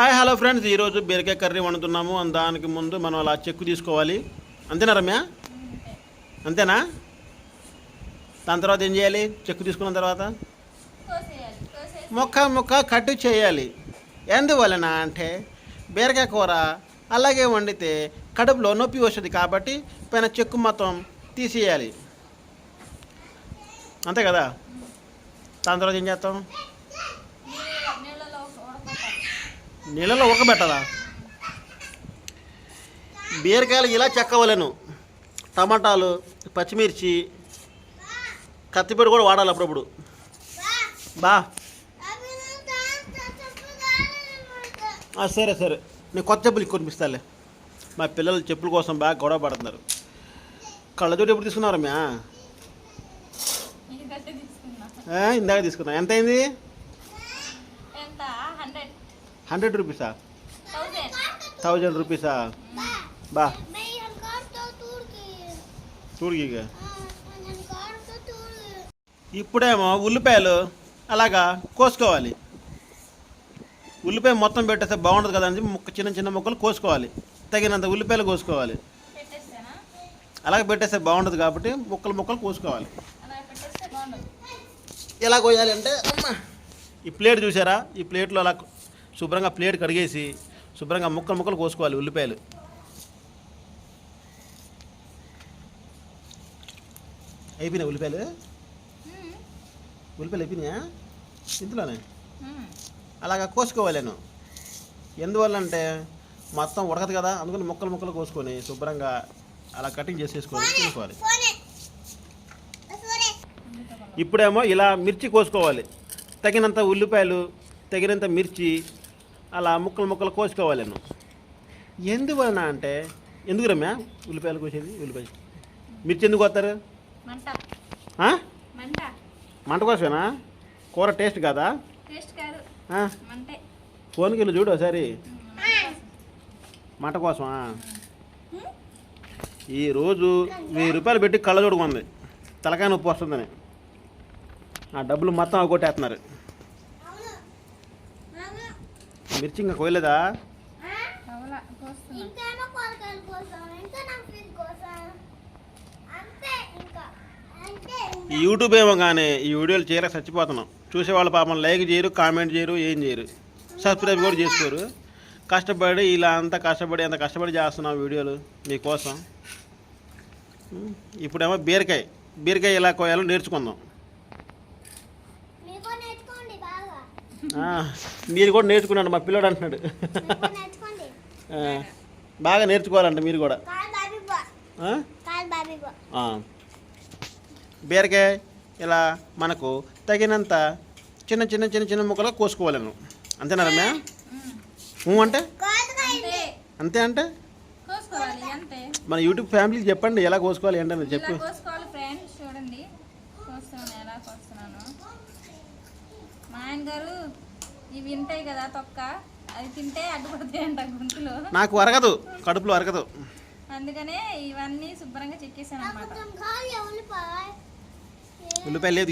Hi hello friends. ఈరోజు బీరకాయ curry వండుతున్నాము. దానికి ముందు మనం అలా చెక్కు తీసుకోవాలి. అంతేనా రమ్య? అంతేనా? దాని తర్వాత ఏం చేయాలి? చెక్కు తీసుకున్న తర్వాత? మొక్క కోసేసి ముక్క కట్టు చేయాలి. ఎందువలన అంటే బీరకాయ కూర అలాగే వండితే కడుపులో నొప్పి వస్తుంది కాబట్టి పైన చెక్కు మొత్తం తీసేయాలి. అంతే కదా? దాని తర్వాత ఏం చేస్తాం? నీళ్ళలో ఉడకబెట్టాలా బీరకాయలు ఇలా చెక్కవలేను. టమాటాలు పచ్చిమిర్చి కత్తిపీట కూడా వాడాలి అప్పుడప్పుడు. బా. సరే సరే. నేను కొత్త చెప్పులు కొనిపిస్తాలే. మా పిల్లలు చెప్పుల కోసం బాగా గొడవ పడుతున్నారు. కళ్ళజోడు ఎప్పుడు తీసుకున్నారు మ్యా ఇది గట్టి తీసుకున్నా. ఆ, ఇందాక తీసుకున్నా. ఎంత అయింది హండ్రెడ్ రూపీసా? థౌజండ్ రూపీసా? బా. చూడిగా ఇప్పుడేమో ఉల్లిపాయలు అలాగా కోసుకోవాలి. ఉల్లిపాయ మొత్తం పెట్టేస్తే బాగుంటుంది కదా అని ముక్క చిన్న చిన్న ముక్కలు కోసుకోవాలి. తగినంత ఉల్లిపాయలు కోసుకోవాలి. అలాగే పెట్టేస్తే బాగుంటుంది కాబట్టి ముక్కలు ముక్కలు కోసుకోవాలి. బాగుండదు. ఎలా కోయాలి అంటే అమ్మ. ఈ ప్లేట్ చూసారా? ఈ ప్లేట్లో అలా శుభ్రంగా ప్లేట్ కడిగేసి శుభ్రంగా ముక్కలు ముక్కలు కోసుకోవాలి ఉల్లిపాయలు. అయిపోయినాయి ఉల్లిపాయలు? ఉల్లిపాయలు అయిపోయినాయా? ఇందులోనే? అలాగా కోసుకోవాలి నేను. ఎందువల్ల అంటే మొత్తం ఉడకదు కదా అందుకని ముక్కలు ముక్కలు కోసుకొని శుభ్రంగా అలా కటింగ్ చేసేసుకొని తినుకోవాలి ఇప్పుడేమో ఇలా మిర్చి కోసుకోవాలి. తగినంత ఉల్లిపాయలు తగినంత మిర్చి అలా ముక్కలు ముక్కలు కోసుకోవాలి నేను ఎందువలన అంటే ఎందుకు రమ్యా? ఉల్లిపాయలు కోసేది ఉల్లిపాయ. మిర్చి ఎందుకు కోస్తారు? మంట. కోసమేనా? కూర టేస్ట్ కాదా? ఫోన్కి వెళ్ళి చూడు ఒకసారి. మంట కోసమా? ఈరోజు వెయ్యి రూపాయలు పెట్టి కళ్ళ చూడుకుంది తలకాయ నొప్పి వస్తుందని. ఆ డబ్బులు మొత్తం కొట్టేస్తున్నారు మిర్చి ఇంకా కోయలేదా అవలా కోస్తున్నా ఇంకేమో కూరగాయల కోసం ఇంకా నా ఫీజు కోసం అంతే ఇంకా అంతే ఈ యూట్యూబ్ ఏమో కానీ ఈ వీడియోలు చేయలేక చచ్చిపోతున్నాం. చూసేవాళ్ళు పాపం లైక్ చేయరు కామెంట్ చేయరు ఏం చేయరు. సబ్స్క్రైబ్ కూడా చేసుకోరు. కష్టపడి ఇలా అంతా కష్టపడి అంత కష్టపడి చేస్తున్నాం వీడియోలు మీకోసం. ఇప్పుడేమో బీరకాయ. బీరకాయ ఎలా కోయాలో నేర్చుకుందాం మీకు నేర్చుకోండి బాగా ఆ, మీరు కూడా నేర్చుకున్నాడు మా పిల్లడు అంటున్నాడు. బాగా నేర్చుకోవాలంట మీరు కూడా. బీరకాయ ఇలా మనకు తగినంత చిన్న చిన్న చిన్న చిన్న ముక్కలు కోసుకోవాలను అంతేనా రమ్య? అంటే? అంతే అంతే అంటే? మన యూట్యూబ్ ఫ్యామిలీకి చెప్పండి ఎలా కోసుకోవాలి ఏంటని చెప్పు కోసుకోవాలి ఫ్రెండ్స్ చూడండి కోస్తున్నాను ఎలా కోస్తున్నాను మా ఆయన గారు ఇవి ఉంటాయి కదా తొక్క అవి తింటే అడ్డుపడతాయి అంట గుంటులో నాకు అరగదు కడుపులో అరగదు. అందుకనే ఇవన్నీ శుభ్రంగా చెక్కేసాను అనమాట కొంచెం కావాలి ఉల్లిపాయ ఉల్లిపాయ లేదు